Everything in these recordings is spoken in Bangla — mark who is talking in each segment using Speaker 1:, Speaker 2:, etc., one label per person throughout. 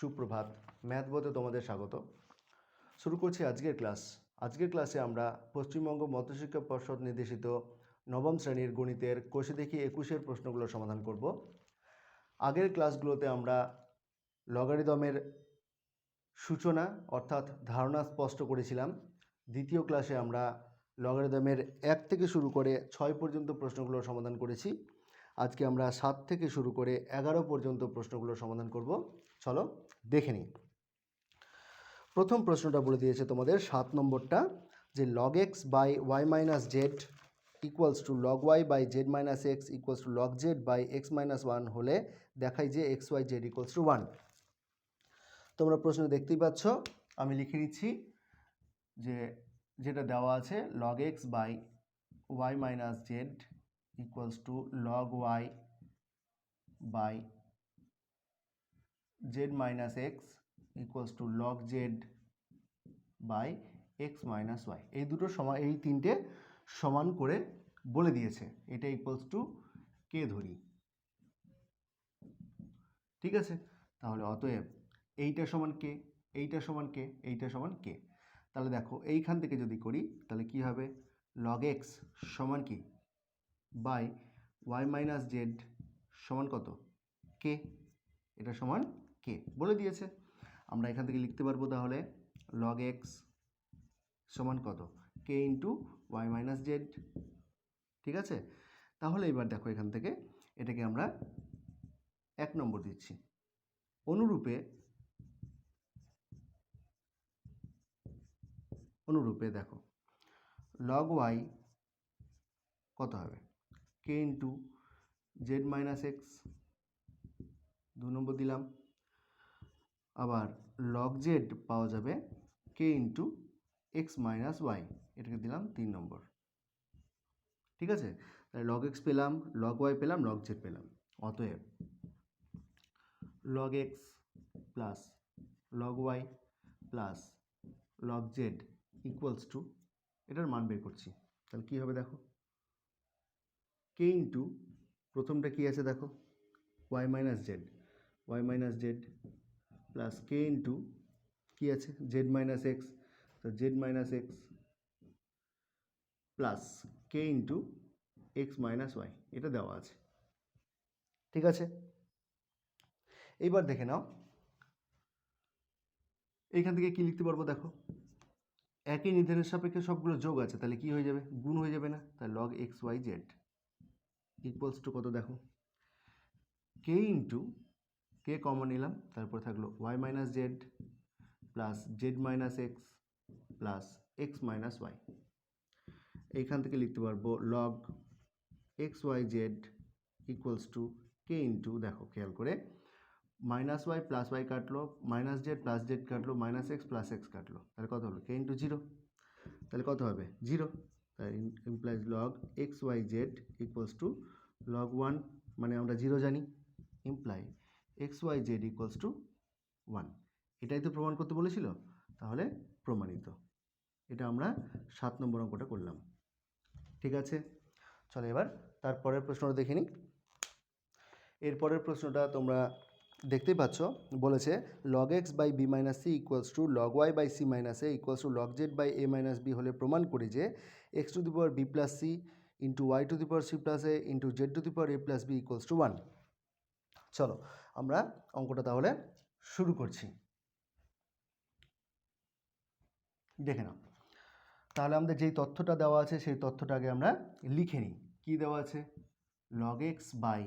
Speaker 1: সুপ্রভাত। ম্যাথ বইতে তোমাদের স্বাগত। শুরু করছি আজকের ক্লাস। আজকের ক্লাসে আমরা পশ্চিমবঙ্গ মধ্যশিক্ষা পর্ষদ নির্দেশিত নবম শ্রেণির গণিতের কোষে দেখি একুশের প্রশ্নগুলো সমাধান করব। আগের ক্লাসগুলোতে আমরা লগারিদমের সূচনা অর্থাৎ ধারণা স্পষ্ট করেছিলাম। দ্বিতীয় ক্লাসে আমরা লগারিদমের এক থেকে শুরু করে ছয় পর্যন্ত প্রশ্নগুলো সমাধান করেছি। আজকে আমরা সাত থেকে শুরু করে এগারো পর্যন্ত প্রশ্নগুলো সমাধান করব। চলো, দেখে নিই। প্রথম প্রশ্নটা বলে দিয়েছে তোমাদের, সাত নম্বরটা, যে log x by y minus z equals to log y by z minus x equals to log z by x minus one হলে দেখাই যে x y z equals to one তোমরা প্রশ্ন দেখতেই পাচ্ছ, আমি লিখে নিচ্ছি যে যেটা দেওয়া আছে log x by y minus z equals to log y by z minus x equals to log z by x minus y এই দুটো সমান এই তিনটে সমান করে বলে দিয়েছে। এটা ইকুয়ালস টু কে ধরি? ঠিক আছে? তাহলে অতএব এইটা সমান কে, এইটা সমান কে, এইটা সমান কে। তাহলে দেখো, এইখান থেকে যদি করি, তাহলে কি হবে? লগ এক্স সমান কি? বাই ওয়াই মাইনাস জেড সমান কত? কে? এটা সমান কে? বলে দিয়েছে। আমরা এখান থেকে লিখতে পারব তাহলে লগ এক্স সমান কত? K into y minus z ঠিক আছে? তাহলে এবার দেখো এখান থেকে এটাকে আমরা এক নম্বর দিচ্ছি। অনুরূপে অনুরূপে দেখো। লগ ওয়াই কত হবে? K into z minus x, দু নম্বর দিলাম। আবার লগ জেড পাওয়া যাবে k into x minus y, এটাকে দিলাম তিন নম্বর। ঠিক আছে? তাহলে লগ এক্স পেলাম লগ ওয়াই পেলাম লগ জেড পেলাম। অতএব log x plus log y plus log z equals to এটার মান বের করছি। তাহলে কী হবে দেখো? কে ইন্টু প্রথমটা কী আছে দেখো? Y minus z y minus z plus k into কী আছে? জেড মাইনাস এক্স তো z minus x plus k into x minus y এটা দেওয়া আছে। ঠিক আছে? এইবার দেখে নাও। এইখান থেকে কি লিখতে পারব দেখো? একই নির্ধারণের সাপেক্ষে সবগুলো যোগ আছে, তাহলে কি হয়ে যাবে? গুণ হয়ে যাবে না? তাহলে log x y z equals to কত দেখো? কে ইন্টু কে কমন নিলাম, তারপরে থাকল y minus z plus z minus x plus x minus y এইখান থেকে লিখতে পারব log x y z equals to k into দেখো খেয়াল করে মাইনাস ওয়াই প্লাস ওয়াই কাটলো মাইনাস জেড প্লাস জেড কাটলো মাইনাস এক্স প্লাস এক্স কাটলো। তাহলে কত হলো কে ইন্টু জিরো তাহলে কত হবে? Zero implies log x y z equals to log one মানে আমরা জিরো জানি imply x y z equals to one এটাই তো প্রমাণ করতে বলেছিল, তাহলে প্রমাণিত। এটা আমরা সাত নম্বর অঙ্কটা করলাম। ঠিক আছে? চলো এবার তারপরের প্রশ্নটা দেখে নিই। এরপরের প্রশ্নটা তোমরা দেখতেই পাচ্ছ, বলেছে log x by b minus c equals to log y by c minus a equals to log z by a minus b হলে প্রমাণ করি যে x to the power b plus c into y to the power c plus a into z to the power a plus b equals to one চলো, আমরা অঙ্কটা তাহলে শুরু করছি। দেখে নাও। তাহলে আমাদের যেই তথ্যটা দেওয়া আছে, সেই তথ্যটা আগে আমরা লিখে নিই। কী দেওয়া আছে? Log x by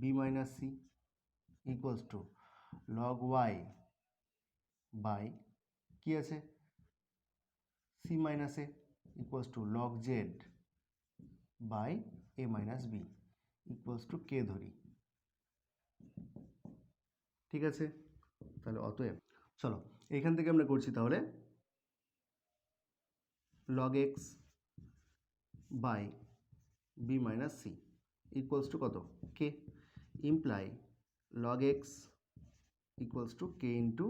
Speaker 1: b minus c equals to log y by কী আছে? C minus a equals to log z by a minus b equals to k ধরি। ঠিক আছে? তাহলে অতএব চলো এইখান থেকে আমরা করছি তাহলে log x by b minus c equals to কত? K imply log x equals to k into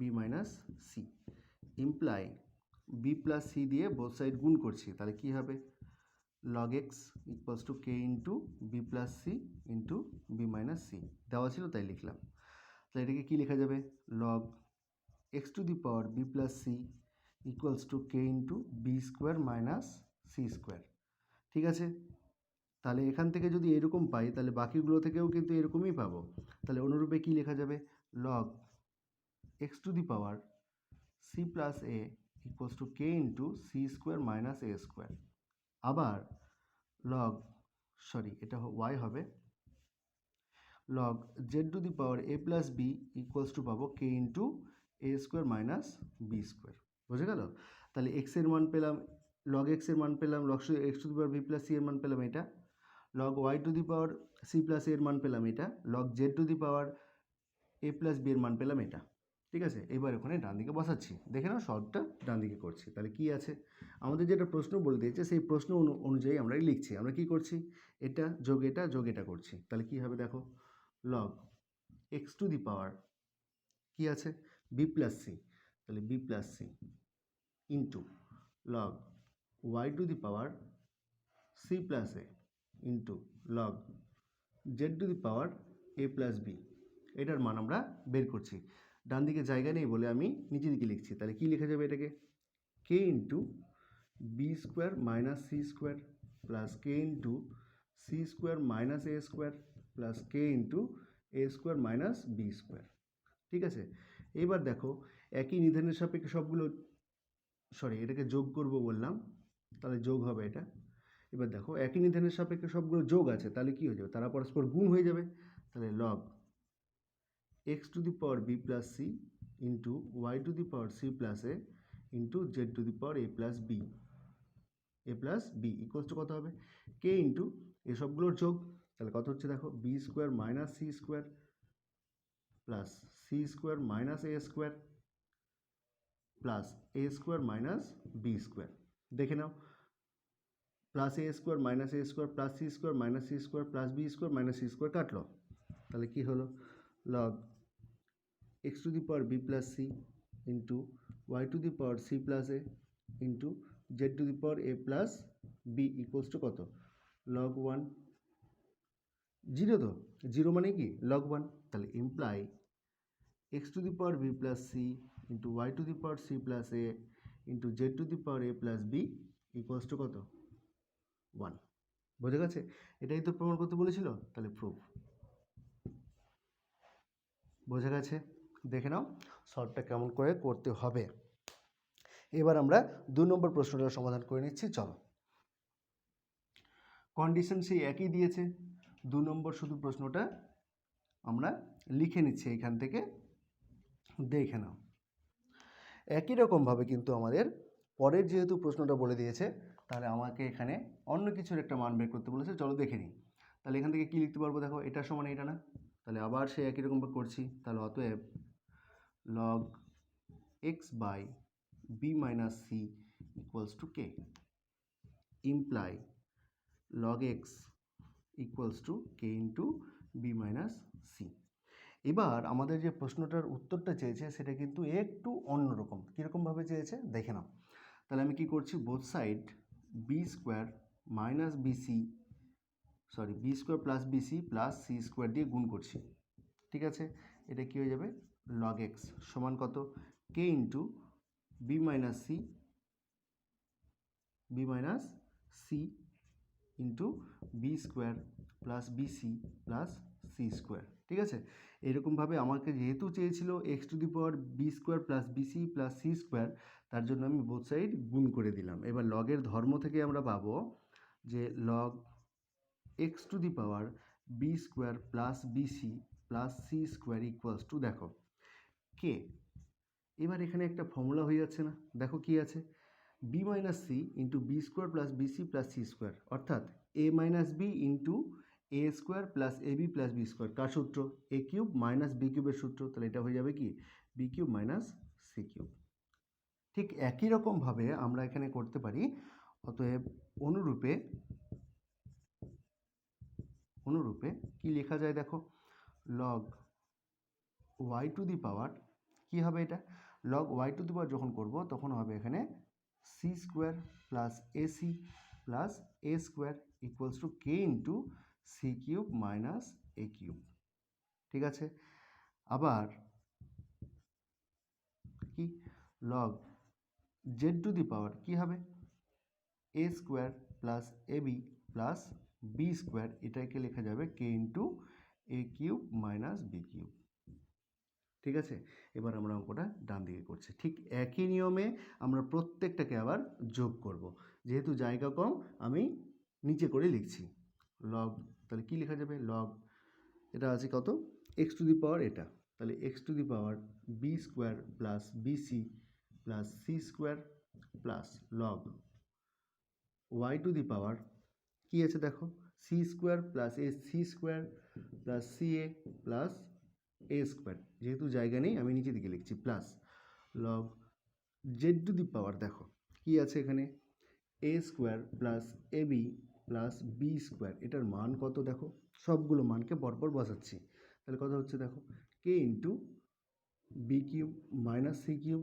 Speaker 1: b minus c imply b plus c দিয়ে বোথ সাইড গুণ করছি, তাহলে কী হবে? Log x equals to k into b plus c into b minus c দেওয়া ছিল তাই লিখলাম। তাহলে এটাকে কী লেখা যাবে? Log x to the power b plus c equals to k into b square minus c square ঠিক আছে? তাহলে এখান থেকে যদি এরকম পাই, তাহলে বাকিগুলো থেকেও কিন্তু এরকমই পাবো। তাহলে অনুরূপে কী লেখা যাবে? Log x to the power c plus a equals to k into c square minus a square আবার লগ সরি এটা ওয়াই হবে। Log z to the power a plus b equals to পাবো k into a square minus b square বুঝে গেল? তাহলে এক্সের মান পেলাম লগ এক্সের মান পেলাম log x to the power b plus c এর মান পেলাম এটা। Log y to the power c plus এর মান পেলাম এটা log z to the power a plus b এর মান পেলাম এটা। ঠিক আছে? এবার ওখানে ডান দিকে বসাচ্ছি। দেখে নাও, সবটা ডান দিকে করছি। তাহলে কি আছে? আমাদের যেটা প্রশ্ন বলে দিয়েছে, সেই প্রশ্ন অনু- অনুযায়ী আমরা লিখছি। আমরা কি করছি? এটা যোগ এটা যোগ এটা করছি। তাহলে কি হবে দেখো? Log x to the power কি আছে? বি প্লাস সি তাহলে b plus c into log y to the power c plus a into log z to the power a plus b এটার মান আমরা বের করছি। ডান দিকে জায়গা নেই বলে আমি নিচের দিকে লিখছি। তাহলে কী লেখা যাবে এটাকে? K into b square minus c square plus k into c square minus a square plus k into a square minus b square ঠিক আছে? এবার দেখো, একই নিধানের সাপেক্ষে সবগুলো সরি এটাকে যোগ করব বললাম। তাহলে যোগ হবে এটা। এবার দেখো, একই নিধানের সাপেক্ষে সবগুলো যোগ আছে, তাহলে কী হয়ে যাবে? তারা পরস্পর গুণ হয়ে যাবে। তাহলে log x to the power b plus c into y to the power c plus a into z to the power a plus b a plus b equals to কত হবে? কে ইন্টু এসবগুলোর যোগ। তাহলে কত হচ্ছে দেখো? B square minus c square plus c square minus a square plus a square minus b square দেখে নাও। Plus a square minus a square plus c square minus c square plus b square minus c square কাটলো। তাহলে কী হলো? Log x to the power b plus c into y to the power c plus a into z to the power a plus b equals to কত? লগ ওয়ান জিরো তো? জিরো মানে কি? লগ ওয়ান তাহলে imply x to the power b plus c into y to the power c plus a into z to the power a plus b equals to কত? ওয়ান বোঝা গেছে? এটাই তো প্রমাণ করতে বলেছিল? তাহলে প্রুফ বোঝা গেছে? দেখে নাও সলভটা কেমন করে করতে হবে। এবার আমরা দু নম্বর প্রশ্নটার সমাধান করে নিচ্ছি, চলো। কন্ডিশন সেই একই দিয়েছে। দু নম্বর শুধু প্রশ্নটা আমরা লিখে নিচ্ছি এখান থেকে। দেখে নাও। একই রকমভাবে কিন্তু আমাদের পরের যেহেতু প্রশ্নটা বলে দিয়েছে, তাহলে আমাকে এখানে অন্য কিছুর একটা মান বের করতে বলেছে। চলো দেখে নিই। তাহলে এখান থেকে কী লিখতে পারব দেখো? এটা সমান এটা না। তাহলে আবার সে একই রকমভাবে করছি। তাহলে অতএব log x by b minus c equals to k imply log x equals to k into b minus c এবার আমাদের যে প্রশ্নটার উত্তরটা চেয়েছে, সেটা কিন্তু একটু অন্যরকম। কীরকমভাবে চেয়েছে? দেখে নাও। তাহলে আমি কি করছি? Both side b square minus bc sorry b square plus bc plus c square দিয়ে গুণ করছি। ঠিক আছে? এটা কী হয়ে যাবে? লগ এক্স সমান কত? K into b minus c b minus c into b square plus bc plus c square ঠিক আছে? এরকমভাবে আমাকে যেহেতু চেয়েছিল x to the power b square plus bc plus c square তার জন্য আমি বোথ সাইড গুণ করে দিলাম। এবার লগের ধর্ম থেকে আমরা পাবো যে log x to the power b square plus bc plus c square equals to দেখো কে এবার এখানে একটা ফর্মুলা হয়ে যাচ্ছে না। দেখো কি আছে? B minus c into b square plus bc plus c square অর্থাৎ a minus b into a square plus a b plus b square কার সূত্র? এ কিউব মাইনাস বি কিউবের সূত্র। তাহলে এটা হয়ে যাবে কি? B cube minus c cube ঠিক একই রকমভাবে আমরা এখানে করতে পারি, অতএব অনুরূপে অনুরূপে কি লেখা যায় দেখো? Log y to the power কী হবে এটা? Log y to the power যখন করব তখন হবে এখানে c square plus ac plus a square equals to k into c cube minus a cube ঠিক আছে? আবার কি? Log z to the power কী হবে? A square plus a b plus b square এটাকে লেখা যাবে k into a cube minus b cube ঠিক আছে? এবার আমরা অঙ্কটা ডান দিকে করছি। ঠিক একই নিয়মে আমরা প্রত্যেকটাকে আবার যোগ করব। যেহেতু জায়গা কম, আমি নিচে করে লিখছি। লগ তাহলে কী লেখা যাবে? লগ এটা আছে কত? এক্স টু দি পাওয়ার এটা। তাহলে x to the power b square plus bc plus c square plus log y to the power কী আছে দেখো? C square plus a c square plus c a plus a square যেহেতু জায়গা নেই, আমি নিচে দিকে লিখছি plus log z to the power দেখো, কী আছে এখানে? A square plus a b plus b square এটার মান কত দেখো? সবগুলো মানকে পরপর বসাচ্ছি। তাহলে কত হচ্ছে দেখো k into b cube minus c cube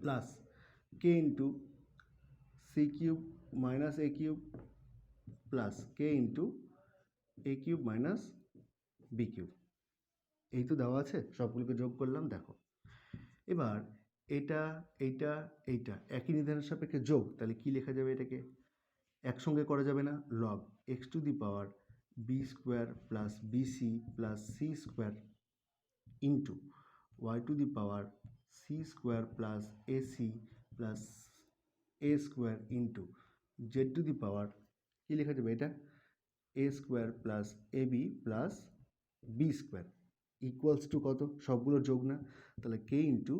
Speaker 1: plus k into c cube minus a cube plus k into a cube minus b cube এই তো দেওয়া আছে, সবগুলোকে যোগ করলাম, দেখো। এবার এটা, এইটা এইটা, একই নির্ধারণের সাপেক্ষে যোগ, তাহলে কি লেখা যাবে এটাকে? একসঙ্গে করা যাবে না log x to the power b square plus bc plus c square into y to the power c square plus ac plus a square into z to the power কী লেখা যাবে এটা? A square plus a b plus b square equals to কত? সবগুলো যোগ না। তাহলে k into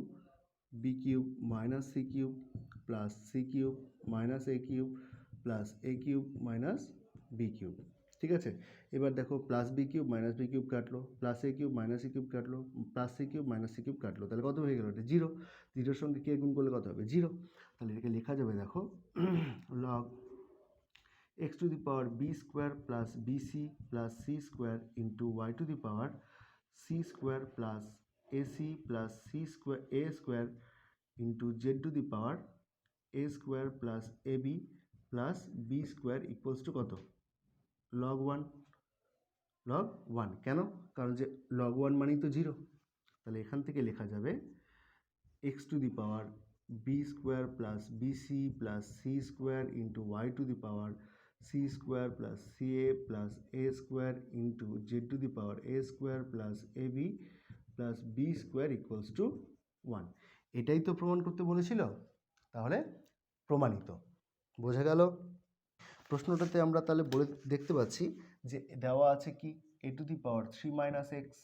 Speaker 1: b cube minus c cube plus c cube minus a cube plus a cube minus b cube ঠিক আছে? এবার দেখো plus b cube minus b cube কাটলো plus a cube minus c cube কাটলো plus c cube minus c cube কাটলো। তাহলে কত হয়ে গেল? এটা জিরো জিরোর সঙ্গে কে গুণ করলে কত হবে? জিরো তাহলে এটাকে লেখা যাবে দেখো log x to the power b square plus bc plus c square into y to the power c square plus ac plus c square a square into z to the power a square plus a b plus b square equals to কত? লগ ওয়ান লগ ওয়ান কেন? কারণ যে লগ ওয়ান মানেই তো জিরো তাহলে এখান থেকে লেখা যাবে x to the power b square plus bc plus c square into y to the power c square plus c a plus a square into z to the power a square plus a b plus b square equals to one এটাই তো প্রমাণ করতে বলেছিল। তাহলে প্রমাণিত। বোঝা গেল? প্রশ্নটাতে আমরা তাহলে বলে দেখতে পাচ্ছি যে দেওয়া আছে কি? A to the power three minus x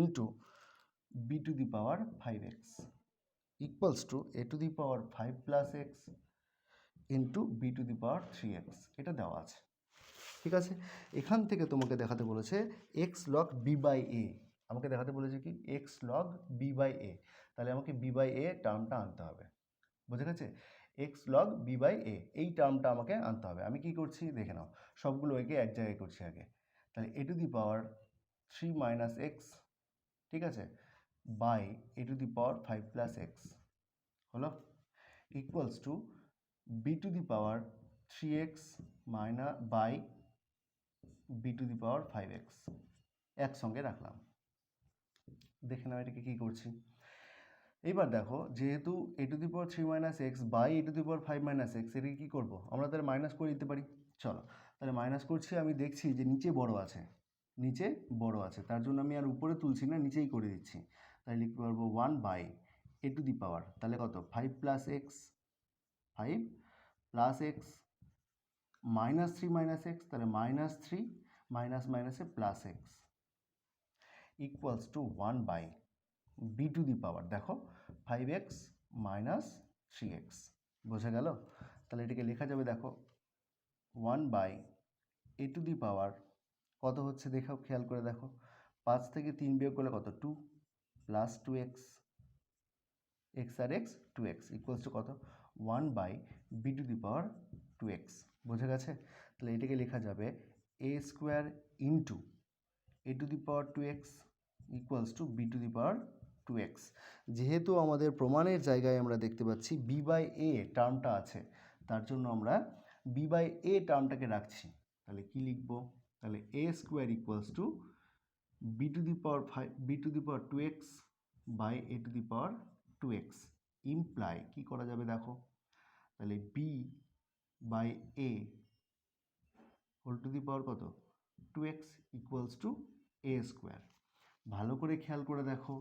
Speaker 1: into b to the power five x equals to a to the power five plus x into b to the power three x এটা দেওয়া আছে। ঠিক আছে? এখান থেকে তোমাকে দেখাতে বলেছে x log b by a আমাকে দেখাতে বলেছে কি? X log b by a তাহলে আমাকে বি বাই এ টার্মটা আনতে হবে। বুঝে গেছে? X log b by a এই টার্মটা আমাকে আনতে হবে। আমি কি করছি? দেখে নাও। সবগুলো একে এক জায়গায় করছি আগে। তাহলে a to the power three minus x ঠিক আছে? By a to the power five plus x হলো? Equals to b to the power three x Maina by b to the power five x একসঙ্গে রাখলাম। দেখে নাও এটাকে কী করছি? এইবার দেখো, যেহেতু a to the power three minus x by a to the power five minus x এটাকে কী করব? আমরা তাহলে মাইনাস করে দিতে পারি। চলো, তাহলে মাইনাস করছি, আমি দেখছি যে নিচে বড় আছে। নিচে বড় আছে, তার জন্য আমি আর উপরে তুলছি না, নিচেই করে দিচ্ছি। তাহলে লিখতে পারব one by a to the power তাহলে কত? Five plus x five plus x minus three minus x তাহলে মাইনাস থ্রি মাইনাস মাইনাসে plus x equals to one by b to the power দেখো five x minus three x বোঝা গেল? তাহলে এটাকে লেখা যাবে, দেখো one by a to the power কত হচ্ছে দেখাও, খেয়াল করে দেখো, পাঁচ থেকে তিন বিয়োগ করলে কত? Two plus two x x R x two x equals to কত? One by b to the power two x বোঝা গেছে? তাহলে এটাকে লেখা যাবে a square into a to the power two x equals to b to the power two x যেহেতু আমাদের প্রমাণের জায়গায় আমরা দেখতে পাচ্ছি বি বাই এ টার্মটা আছে, তার জন্য আমরা বি বাই এ টার্মটাকে রাখছি। তাহলে কি লিখব? তাহলে a square equals to b to the power five b to the power two x by a to the power two x imply কী করা যাবে দেখো? তাহলে b by a whole to the power কত? Two x equals to a square ভালো করে খেয়াল করে দেখো।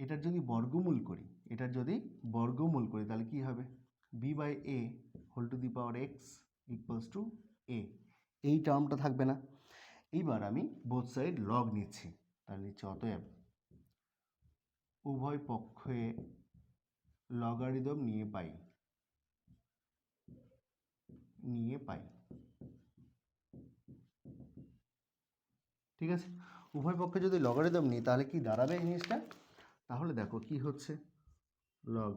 Speaker 1: এটার যদি বর্গমূল করি এটার যদি বর্গমূল করি, তাহলে কি হবে? B by a whole to the power x equals to a এই টার্মটা থাকবে না। এইবার আমি বোথ সাইড লগ নিচ্ছি, তাহলে নিচ্ছে অতএব উভয় পক্ষে লগারিদম নিয়ে পাই নিয়ে পাই। ঠিক আছে? উভয় পক্ষে যদি লগারিদম নিই, তাহলে কি দাঁড়াবে এই জিনিসটা? তাহলে দেখো কি হচ্ছে? Log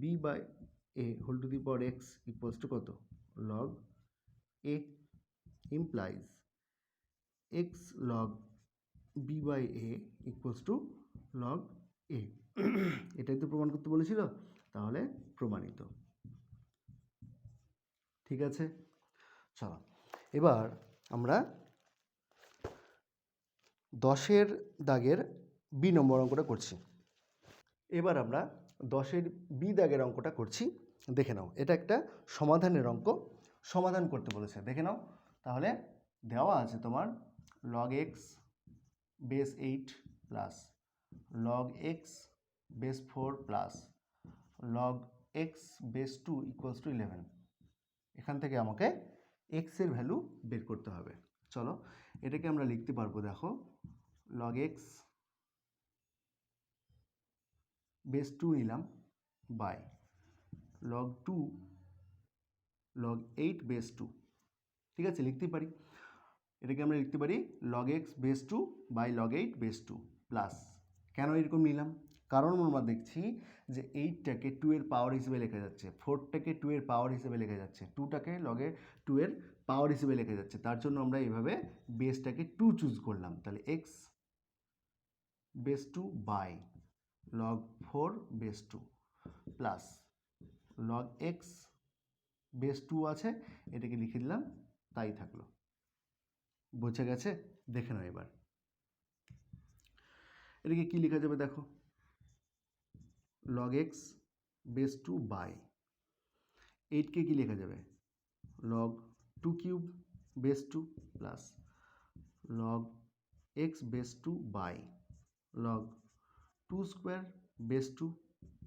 Speaker 1: b by a whole to the power x equals to কত? Log a implies x log b by a equals to log a এটাই তো প্রমাণ করতে বলেছিল, তাহলে প্রমাণিত। ঠিক আছে? চলো, এবার আমরা দশের দাগের বি নম্বর অঙ্কটা করছি। এবার আমরা দশের বি দাগের অঙ্কটা করছি। দেখে নাও, এটা একটা সমাধানের অঙ্ক। সমাধান করতে বলেছে। দেখে নাও, তাহলে দেওয়া আছে তোমার log x base eight plus log x base four plus log x base two equals to eleven এখান থেকে আমাকে এক্সের ভ্যালু বের করতে হবে। চলো, এটাকে আমরা লিখতে পারব, দেখো লগ এক্স বেস টু নিলাম by log two log eight base two ঠিক আছে? লিখতে পারি? এটাকে আমরা লিখতে পারি log x base two by log eight base two plus কেন এরকম নিলাম? কারণ আমরা দেখছি যে এইটটাকে টু এর পাওয়ার হিসেবে লেখা যাচ্ছে ফোরটাকে টু এর পাওয়ার হিসেবে লেখা যাচ্ছে টুটাকে লগে টু এর পাওয়ার হিসেবে লেখা যাচ্ছে, তার জন্য আমরা এইভাবে বেসটাকে টু চুজ করলাম। তাহলে x base two by log four base two plus log x base two আছে, এটাকে লিখে দিলাম, তাই থাকল। বোঝা গেছে? দেখে নাও এবার। এটাকে কী লেখা যাবে দেখো? Log x base two by এইটকে কী লেখা যাবে? Log two cube base two plus log x base two by log two square base two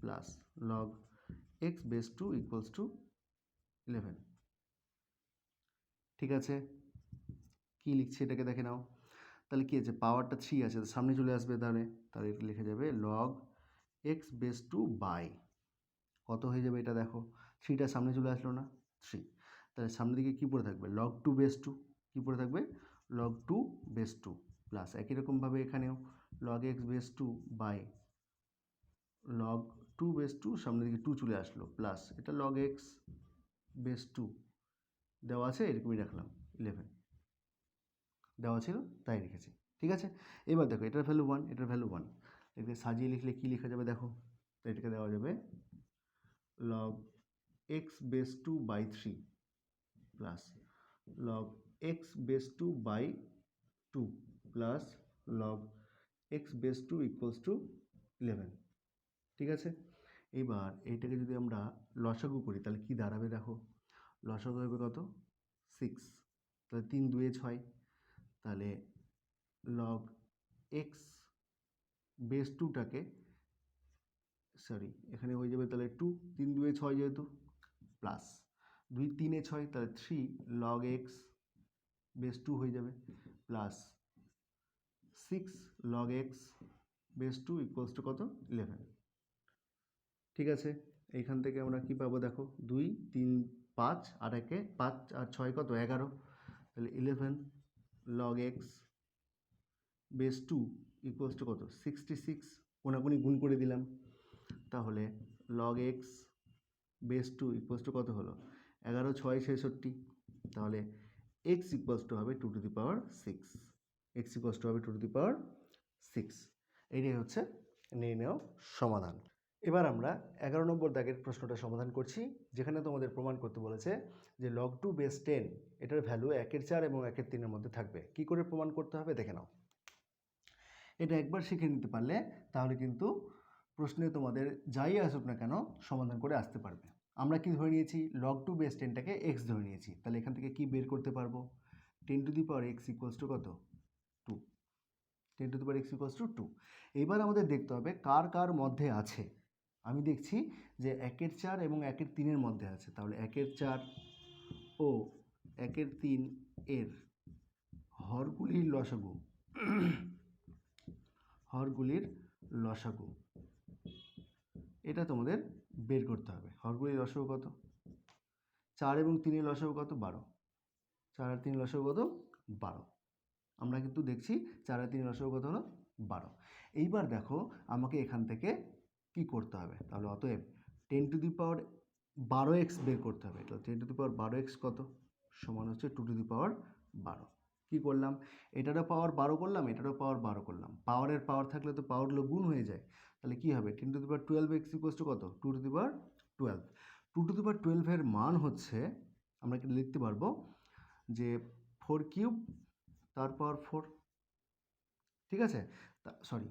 Speaker 1: plus log x base two equals to eleven. ঠিক আছে? কী লিখছে এটাকে দেখে নাও। তাহলে কী আছে? পাওয়ারটা থ্রি আছে সামনে চলে আসবে তাহলে। তাহলে লিখে যাবে log x base two by. কত হয়ে যাবে এটা দেখো? থ্রিটা সামনে চলে আসলো না? থ্রি। তাহলে সামনের দিকে কী পড়ে থাকবে? Log two base two. কী পড়ে থাকবে? Log two base two plus. একই রকমভাবে এখানেও log x base two by log two base two সামনের দিকে টু চলে আসলো প্লাস এটা লগ এক্স বেস টু দেওয়া আছে, এরকমই রাখলাম ইলেভেন দেওয়া ছিল, তাই রেখেছি, ঠিক আছে? এবার দেখো, এটার ভ্যালু ওয়ান এটার ভ্যালু ওয়ান এটাকে সাজিয়ে লিখলে কী লেখা যাবে দেখো তো এটাকে দেওয়া যাবে log x base two by three plus log x base two by two plus log x base two equals to eleven ঠিক আছে? এবার এইটাকে যদি আমরা লসাগু করি, তাহলে কি দাঁড়াবে দেখো? লসাগু হবে কত? সিক্স তাহলে তিন দুয়ে ছয়, তাহলে লগ এক্স বেস টুটাকে সরি এখানে হয়ে যাবে তাহলে টু তিন দুয়ে ছয় যেহেতু প্লাস দুই তিনে ছয়, তাহলে three log x base two হয়ে যাবে plus six log x base two equals to কত? ইলেভেন ঠিক আছে? এইখান থেকে আমরা কি পাবো দেখো? দুই, তিন, পাঁচ, আর একে পাঁচ আর ছয় কত? এগারো। তাহলে eleven log x base two equals to কত? সিক্সটি সিক্স কোনাকুনি গুণ করে দিলাম। তাহলে log x base two equals to কত হলো? এগারো, ছয়, ছেষট্টি। তাহলে এক্স ইকুয়ালস টু হবে two to the power six x equals to হবে two to the power six এইটাই হচ্ছে নির্ণয় সমাধান। এবার আমরা এগারো নম্বর দাগের প্রশ্নটা সমাধান করছি, যেখানে তোমাদের প্রমাণ করতে বলেছে যে লগ টু বেস টেন এটার ভ্যালু একের চার এবং একের তিনের মধ্যে থাকবে। কি করে প্রমাণ করতে হবে? দেখে নাও। এটা একবার শিখে নিতে পারলে তাহলে কিন্তু প্রশ্নে তোমাদের যাই আসুক না কেন সমাধান করে আসতে পারবে। আমরা কি ধরে নিয়েছি? লগ টু বেস টেনটাকে এক্স ধরে নিয়েছি। তাহলে এখান থেকে কি বের করতে পারব? Ten to the power x equals to কত? Ten to the power x equals to two. এইবার আমাদের দেখতে হবে কার কার মধ্যে আছে। আমি দেখছি যে একের চার এবং একের তিনের মধ্যে আছে। তাহলে একের চার ও একের তিন এর হরগুলির লসাগু। হরগুলির লসাগু। এটা তোমাদের বের করতে হবে। হরগুলির লসাগু কত? চার এবং তিনের লসাগু কত? বারো। চার আর তিন লসাগু কত? বারো। আমরা কিন্তু দেখছি চার তিন লসাগু কত হলো? বারো। এইবার দেখো আমাকে এখান থেকে কি করতে হবে? তাহলে অতএব টেন টু দি পাওয়ার বারো এক্স বের করতে হবে। তাহলে টেন টু দি পাওয়ার বারো এক্স কত? সমান হচ্ছে টু টু দি পাওয়ার বারো। কী করলাম? এটারও পাওয়ার বারো করলাম, এটারও পাওয়ার বারো করলাম। পাওয়ারের পাওয়ার থাকলে তো পাওয়ারগুলো গুণ হয়ে যায়। তাহলে কী হবে? Ten to the power twelve x equals to কত? Two to the power twelve two to the power টুয়েলভের মান হচ্ছে, আমরা কিন্তু লিখতে পারব? যে ফোর কিউব তার পাওয়ার ফোর ঠিক আছে? সরি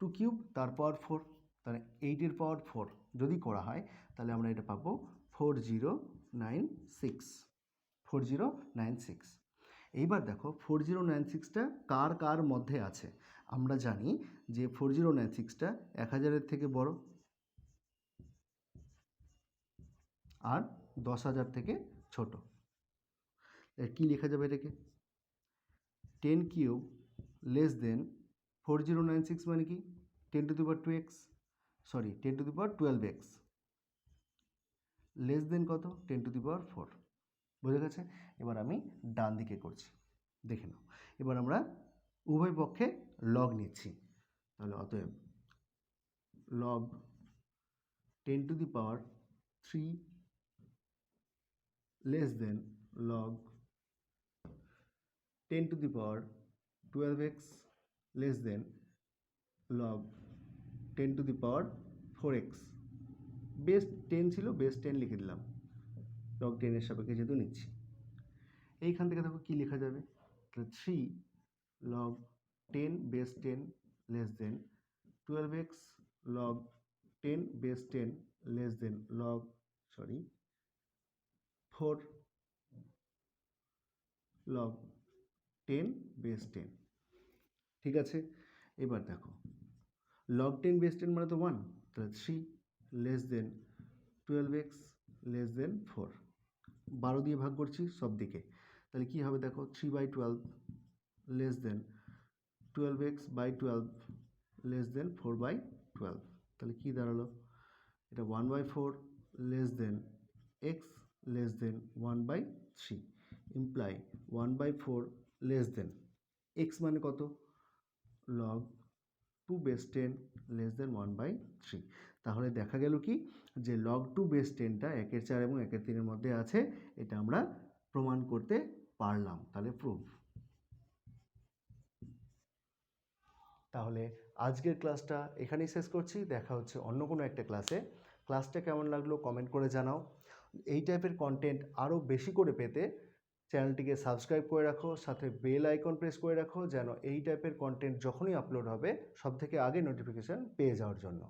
Speaker 1: টু কিউব তার পাওয়ার ফোর তাহলে এইটের পাওয়ার ফোর যদি করা হয়, তাহলে আমরা এটা পাবো four zero nine six four zero nine six এইবার দেখো ফোর জিরো নাইন সিক্সটা কার কার মধ্যে আছে? আমরা জানি যে ফোর জিরো নাইন সিক্সটা এক হাজারের থেকে বড় আর দশ হাজার থেকে ছোট। কী লেখা যাবে এটাকে? Ten cube less than four zero nine six মানে কি? Ten to the power two x, sorry, ten to the power twelve x. Less than কত? Ten to the power four. বুঝে গেছে? এবার আমি ডান দিকে করছি। দেখে নাও। এবার আমরা উভয় পক্ষে লগ নিচ্ছি। তাহলে অতএব log ten to the power three less than log ten to the power twelve x less than log ten to the power four x. Base ten ছিল বেস টেন লিখে দিলাম। লগ টেনের সাপেক্ষে যেহেতু নিচ্ছি। এইখান থেকে দেখো কী লেখা যাবে? তাহলে three log ten base ten less than twelve x log ten base ten less than log sorry four log ten base ten ঠিক আছে? এবার দেখো লগ টেন বেস টেন মানে তো ওয়ান তাহলে three less than twelve x less than four বারো দিয়ে ভাগ করছি সব দিকে, তাহলে কী হবে দেখো three by twelve less than twelve x by twelve less than four by twelve তাহলে কী দাঁড়াল? এটা one by four less than x less than one by three imply one by four less than x মানে কত? Log two base ten less than one by three তাহলে দেখা গেল কি? যে লগ টু বেস টেনটা একের চার এবং একের তিনের মধ্যে আছে, এটা আমরা প্রমাণ করতে পারলাম। তাহলে প্রুফ তাহলে আজকের ক্লাসটা এখানেই শেষ করছি। দেখা হচ্ছে অন্য কোনো একটা ক্লাসে ক্লাসটা কেমন লাগল কমেন্ট করে জানাও। এই টাইপের কন্টেন্ট আরও বেশি করে পেতে চ্যানেলটিকে সাবস্ক্রাইব করে রাখো, সাথে বেল আইকন প্রেস করে রাখো, যেন এই টাইপের কন্টেন্ট যখনই আপলোড হবে সব থেকে আগে নোটিফিকেশান পেয়ে যাওয়ার জন্য।